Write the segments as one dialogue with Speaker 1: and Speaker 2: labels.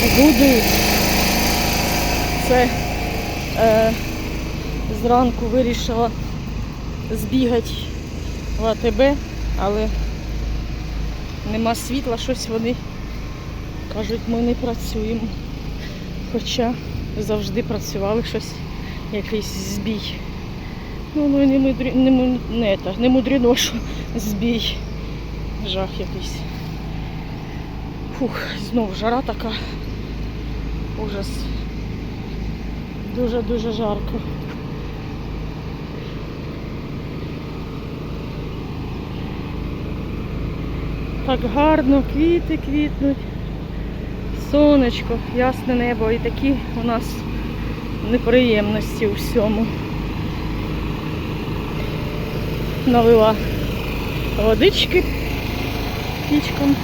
Speaker 1: Буду. Це е, зранку вирішила збігати в АТБ, але нема світла, щось вони кажуть, ми не працюємо. Хоча завжди працювали щось, якийсь збій. Ну, ну не, мудрі, не, не, та, не мудрено, що збій. Жах якийсь. Фух, знов жара така. Ужас. Дуже-дуже жарко. Так гарно, квіти квітнуть. Сонечко, ясне небо і такі у нас неприємності у всьому. Налила водички пічком.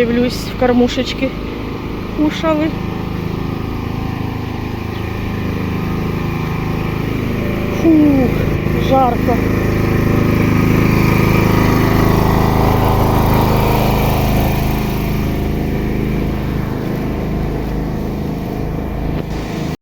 Speaker 1: Дивлюсь, в кормушечки кушали. Фух, жарко.